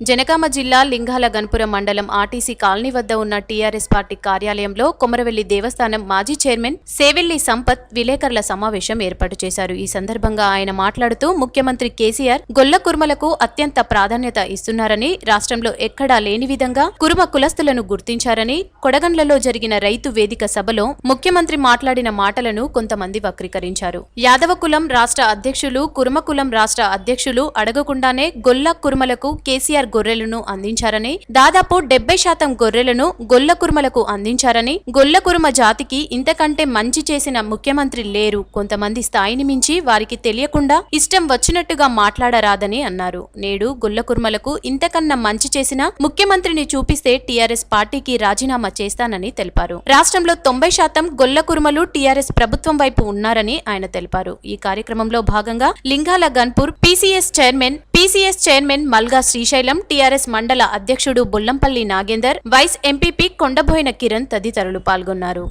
జనగామ జిల్లా లింగాల గన్పురం మండలం RTC colony వద్ద ఉన్న టీఆర్ఎస్ పార్టీ కార్యాలయంలో కొమరవెల్లి దేవస్థానం మాజీ చైర్మన్ సేవెల్లి సంపత్ విలేకరుల సమావేశం ఏర్పాటు చేశారు. ఈ సందర్భంగా ఆయన మాట్లాడుతూ ముఖ్యమంత్రి కేసీఆర్ గొల్ల కుర్మలకు అత్యంత ప్రాధాన్యత ఇస్తున్నారని రాష్ట్రంలో ఎక్కడా లేని విధంగా కురుమ కులస్తులను గుర్తించారని కొడగండ్లలో జరిగిన రైతు వేదిక సభలో ముఖ్యమంత్రి మాట్లాడిన మాటలను కొంతమంది వక్రీకరించారు. యాదవ కులం రాష్ట్ర అధ్యక్షులు కురుమ కులం రాష్ట్ర అధ్యక్షులు అడగకుండానే గొల్ల కురుమలకు కేసీఆర్ గొర్రెలను అందించారని దాదాపు డెబ్బై శాతం గొర్రెలను గొల్ల కురుమలకు అందించారని గొల్ల కురుమ జాతికి ఇంతకంటే మంచి చేసిన ముఖ్యమంత్రి లేరు. కొంతమంది స్థాయిని మించి వారికి తెలియకుండా ఇష్టం వచ్చినట్టుగా మాట్లాడరాదని అన్నారు. నేడు గొల్ల కురుమలకు ఇంతకన్నా మంచి చేసిన ముఖ్యమంత్రిని చూపిస్తే టీఆర్ఎస్ పార్టీకి రాజీనామా చేస్తానని తెలిపారు. రాష్ట్రంలో తొంభై శాతం గొల్ల కురుమలు టీఆర్ఎస్ ప్రభుత్వం వైపు ఉన్నారని ఆయన తెలిపారు. ఈ కార్యక్రమంలో భాగంగా Lingala Ganpur PCS chairman PCS chairman Malga Srisailam TRS మండల అధ్యక్షుడు బుల్లంపల్లి నాగేందర్ వైస్ ఎంపీపీ కొండబోయిన కిరణ్ తదితరులు పాల్గొన్నారు.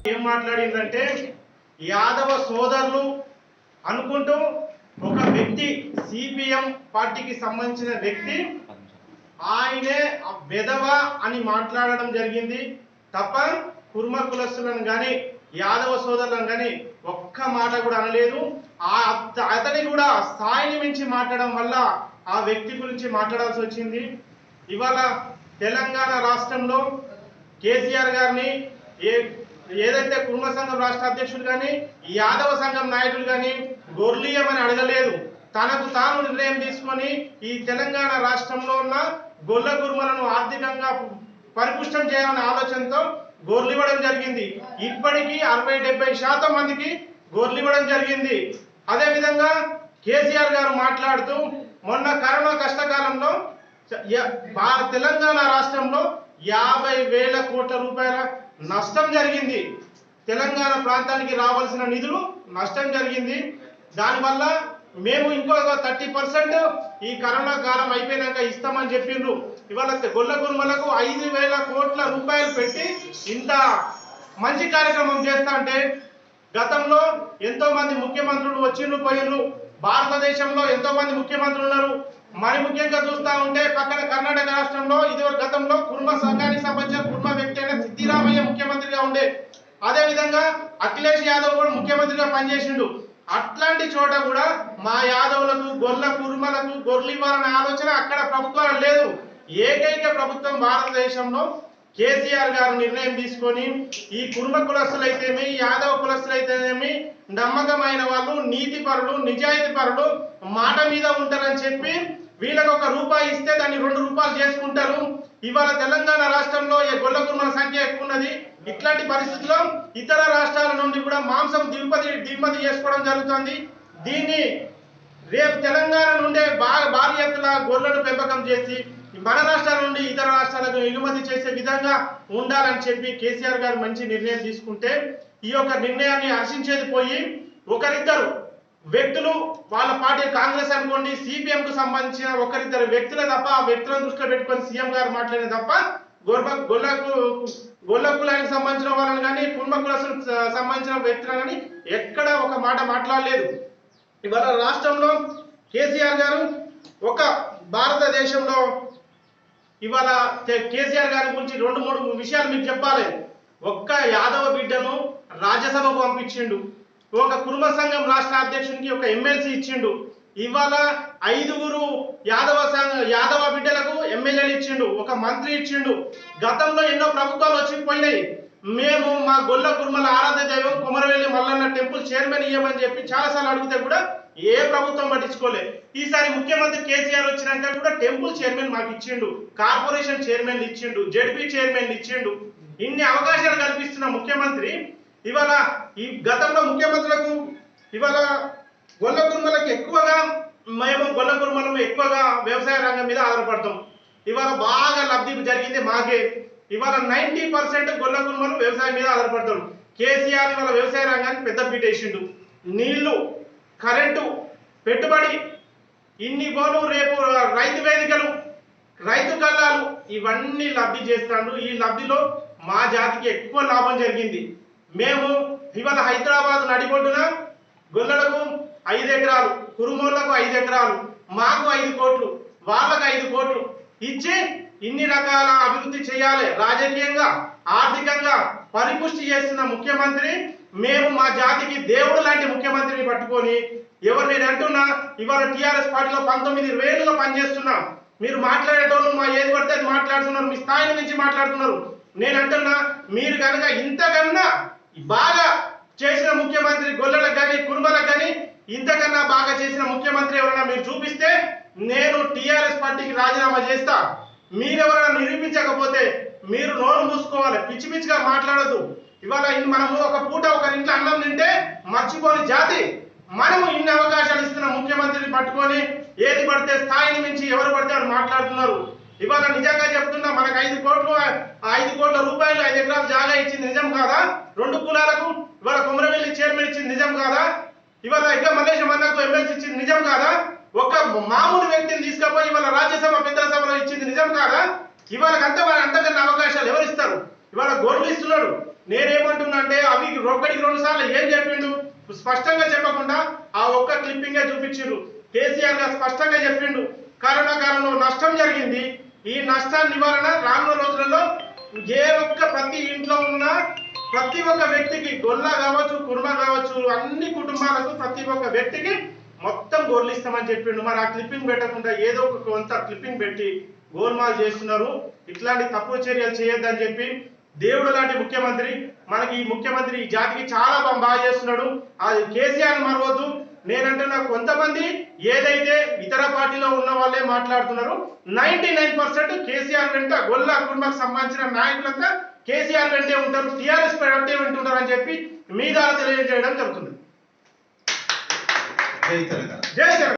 యాదవ సోదరులు అనుకుంటూ ఒక వ్యక్తి సిపిఎం పార్టీకి సంబంధించిన వ్యక్తి ఆయనే వెధవ అని మాట్లాడడం జరిగింది. తప్ప కుర్మ కులస్తులను కానీ యాదవ సోదరులను కానీ ఒక్క మాట కూడా అనలేదు. ఆ అతని కూడా స్థాయిని మించి మాట్లాడడం వల్ల ఆ వ్యక్తి గురించి మాట్లాడాల్సి వచ్చింది. ఇవాళ తెలంగాణ రాష్ట్రంలో కేసీఆర్ గారిని ఏ ఏదైతే కుటుంబ సంఘం రాష్ట్ర అధ్యక్షుడు కానీ యాదవ సంఘం నాయకులు కానీ గొర్లీయమని అడగలేదు. తనకు తాను నిర్ణయం తీసుకొని ఈ తెలంగాణ రాష్ట్రంలో ఉన్న గొల్ల గురుమలను ఆర్థికంగా పరిపుష్టం చేయాలనే ఆలోచనతో గొర్లివ్వడం జరిగింది. ఇప్పటికీ అరవై డెబ్బై శాతం మందికి గొర్లివ్వడం జరిగింది. అదేవిధంగా కేసీఆర్ గారు మాట్లాడుతూ మొన్న కరోనా కష్టకాలంలో తెలంగాణ రాష్ట్రంలో యాభై వేల కోట్ల రూపాయల నష్టం జరిగింది. తెలంగాణ ప్రాంతానికి రావాల్సిన నిధులు నష్టం జరిగింది. దానివల్ల మేము ఇంకొక థర్టీ పర్సెంట్ ఈ కరోనా కాలం అయిపోయినాక ఇస్తామని చెప్పిండ్రు. ఇవాళ గొల్ల గురుమలకు ఐదు వేల కోట్ల రూపాయలు పెట్టి ఇంత మంచి కార్యక్రమం చేస్తా అంటే గతంలో ఎంతో మంది ముఖ్యమంత్రులు వచ్చిండ్రు పోయిండ్రు. భారతదేశంలో ఎంతో మంది ముఖ్యమంత్రులు ఉన్నారు మరి ముఖ్యంగా చూస్తా ఉంటే పక్కన కర్ణాటక రాష్ట్రంలో ఇది గతంలో కుర్మ సంఘానికి సంబంధించిన కుర్మ వ్యక్తి అయిన సిద్ధిరామయ్య ముఖ్యమంత్రిగా ఉండే. అదే విధంగా అఖిలేష్ యాదవ్ కూడా ముఖ్యమంత్రిగా పనిచేసిండు. అట్లాంటి చోట కూడా మా యాదవులకు గొల్ల కుర్మలకు గొర్రెలివ్వాలనే ఆలోచన అక్కడ ప్రభుత్వాలు లేదు. ఏకైక ప్రభుత్వం భారతదేశంలో కేసీఆర్ గారు నిర్ణయం తీసుకొని ఈ కుర్మ కులస్తులైతేమి యాదవ కులస్తులైతేనేమి నమ్మకమైన వాళ్ళు నీతి పరులు నిజాయితీ పరులు మాట మీద ఉంటారని చెప్పి వీళ్ళకి ఒక రూపాయి ఇస్తే దాన్ని రెండు రూపాయలు చేసుకుంటారు. ఇవాళ తెలంగాణ రాష్ట్రంలో ఏ గొల్ల కుర్మల సంఖ్య ఎక్కువ ఉన్నది. ఇట్లాంటి పరిస్థితుల్లో ఇతర రాష్ట్రాల నుండి కూడా మాంసం దిగుమతి దిగుమతి చేసుకోవడం జరుగుతుంది. దీన్ని రేపు తెలంగాణ నుండే బాగా భారీ ఎత్తున గొర్రెలను పెంపకం చేసి మన రాష్ట్రాల నుండి ఇతర రాష్ట్రాలకు ఎగుమతి చేసే విధంగా ఉండాలని చెప్పి కేసీఆర్ గారు మంచి నిర్ణయం తీసుకుంటే ఈ యొక్క నిర్ణయాన్ని హర్షించేది పోయి ఒకరిద్దరు వ్యక్తులు వాళ్ళ పార్టీ కాంగ్రెస్ అనుకోండి సిపిఎం కు సంబంధించిన ఒకరిద్దరు వ్యక్తులే తప్ప ఆ వ్యక్తులను దృష్టిలో పెట్టుకొని సీఎం గారు మాట్లాడిన తప్ప గొర్రె గొల్లకు గొల్ల కులానికి సంబంధించిన వాళ్ళని కానీ కుర్మ సంబంధించిన వ్యక్తులను కానీ ఎక్కడ ఒక మాట మాట్లాడలేదు. ఇవాళ రాష్ట్రంలో కేసీఆర్ గారు ఒక భారతదేశంలో ఇవాళ కేసీఆర్ గారి గురించి రెండు మూడు విషయాలు మీకు చెప్పాలి. ఒక్క యాదవ బిడ్డను రాజ్యసభకు పంపించిండు. ఒక కుటుంబ సంఘం రాష్ట్ర అధ్యక్షునికి ఒక ఎమ్మెల్సీ ఇచ్చిండు. ఇవాళ ఐదుగురు యాదవ సంఘ యాదవ బిడ్డలకు ఎమ్మెల్యేలు ఇచ్చిండు. ఒక మంత్రి ఇచ్చిండు. గతంలో ఎన్నో ప్రభుత్వాలు వచ్చి పోయినాయి మేము మా గొల్ల కుర్మల ఆరాధ్య దైవం కుమరవెల్లి మల్లన్న టెంపుల్ చైర్మన్ ఇవ్వమని చెప్పి చాలాసార్లు అడిగితే కూడా ఏ ప్రభుత్వం పట్టించుకోలే. ఈసారి ముఖ్యమంత్రి కేసీఆర్ వచ్చినాక కూడా టెంపుల్ చైర్మన్ మాకు ఇచ్చిండు కార్పొరేషన్ చైర్మన్ ఇచ్చిండు జడ్పీ చైర్మన్ ఇచ్చిండు. ఇన్ని అవకాశాలు కల్పిస్తున్న ముఖ్యమంత్రి ఇవాళ ఈ గతంలో ముఖ్యమంత్రులకు ఇవాళ గొల్ల కుర్మలకు ఎక్కువగా మేము గొల్ల కుర్మలం ఎక్కువగా వ్యవసాయ రంగం మీద ఆధారపడతాం. ఇవాళ బాగా లబ్ధి జరిగింది మాకే. ఇవాళ నైన్టీ పర్సెంట్ గొల్ల కుమ్మలు వ్యవసాయం మీద ఆధారపడతారు. కేసీఆర్ ఇవాళ వ్యవసాయ రంగానికి పెద్ద పీట వేసిండు. నీళ్ళు కరెంటు పెట్టుబడి ఇన్ని గోలు రేపు రైతు వేదికలు రైతు కళ్ళాలు ఇవన్నీ లబ్ధి చేస్తాడు. ఈ లబ్ధిలో మా జాతికి ఎక్కువ లాభం జరిగింది. మేము ఇవాళ హైదరాబాద్ నడిబొడ్డున గొల్లలకు ఐదు ఎకరాలు కురుమూలకు ఐదు ఎకరాలు మాకు ఐదు కోట్లు వాళ్ళకు ఐదు కోట్లు ఇచ్చి ఇన్ని రకాల అభివృద్ధి చేయాలి. రాజకీయంగా ఆర్థికంగా పరిపుష్టి చేస్తున్న ముఖ్యమంత్రి మేము మా జాతికి దేవుడు లాంటి ముఖ్యమంత్రిని పట్టుకొని ఎవరు నేను అంటున్నా ఇవాళ టీఆర్ఎస్ పార్టీలో పంతొమ్మిది వేలుగా పనిచేస్తున్నా. మీరు మాట్లాడేటోళ్ళు మా ఏది పడితే అది మాట్లాడుతున్నారు మీ స్థాయిని నుంచి మాట్లాడుతున్నారు. నేను అంటున్నా మీరు కనుక ఇంతకన్నా బాగా చేసిన ముఖ్యమంత్రి గొల్లలకు కానీ కుటుంబాలకు కానీ ఇంతకన్నా బాగా చేసిన ముఖ్యమంత్రి ఎవరైనా మీరు చూపిస్తే నేను టీఆర్ఎస్ పార్టీకి రాజీనామా చేస్తా. మీరెవరైనా నిరూపించకపోతే మీరు నోరు మూసుకోవాలి. పిచ్చి పిచ్చిగా మాట్లాడద్దు. ఇవాళ మనము ఒక పూట ఒక ఇంట్లో అన్నం తింటే మర్చిపోని జాతి. మనము ఇన్ని అవకాశాలు ఇస్తున్న ముఖ్యమంత్రిని పట్టుకొని ఏది పడితే స్థాయిని మించి ఎవరు పడితే అని మాట్లాడుతున్నారు. ఇవాళ నిజంగా చెప్తున్నా మనకు ఐదు కోట్లు ఆ ఐదు కోట్ల రూపాయలు ఐదు ఎకరాలు జాగా ఇచ్చింది నిజం కాదా? రెండు కులాలకు ఇవాళ కుమరవెల్లి చైర్మన్ ఇచ్చింది నిజం కాదా? ఇవాళ ఇంకా మల్లేశం అన్నకు ఎమ్మెల్సీ ఇచ్చింది. నిజం కాదా? ఒక మామూలు వ్యక్తిని తీసుకపోయి ఇవాళ రాజ్యసభ పెద్దల సభలో ఇచ్చింది నిజం కాదా? ఇవాళ అంత అంతకన్నా అవకాశాలు ఎవరు ఇస్తారు? ఇవాళ గోల్డ్ ఇస్తున్నాడు. నేనేమంటున్నా అంటే అవి ఒక్కడికి రెండు సార్లు ఏం చెప్పిండు? స్పష్టంగా చెప్పకుండా ఆ ఒక్క క్లిప్పింగే చూపించిండు. కేసీఆర్ గారు స్పష్టంగా చెప్పిండు. కరోనా కాలంలో నష్టం జరిగింది. ఈ నష్టాన్ని నివారణ రానున్న రోజులలో ఏ ఒక్క ప్రతి ఇంట్లో ఉన్న ప్రతి ఒక్క వ్యక్తికి గొల్ల కావచ్చు కుర్మ కావచ్చు అన్ని కుటుంబాలకు ప్రతి ఒక్క వ్యక్తికి మొత్తం గోర్లు ఇస్తామని చెప్పిండు. మరి ఆ క్లిప్పింగ్ పెట్టకుండా ఏదో ఒక కొంత క్లిప్పింగ్ పెట్టి గోల్మాల్ చేస్తున్నారు. ఇట్లాంటి తప్పు చర్యలు చేయొద్దని చెప్పి దేవుడు లాంటి ముఖ్యమంత్రి మనకి ఈ ముఖ్యమంత్రి ఈ జాతికి చాలా బాగా చేస్తున్నాడు. అది కేసీఆర్ మరవద్దు. నేనంటున్నా కొంతమంది ఏదైతే ఇతర పార్టీలో ఉన్న వాళ్ళే మాట్లాడుతున్నారు నైన్టీ నైన్ పర్సెంట్ కేసీఆర్ వెంట గొల్ల కుటుంబానికి సంబంధించిన నాయకులంతా కేసీఆర్ వెంటే ఉంటారు టీఆర్ఎస్ వెంటే వింటుంటారు అని చెప్పి మీ ద్వారా తెలియజేయడం జరుగుతుంది. జై తెలంగాణ. జై తెలంగాణ.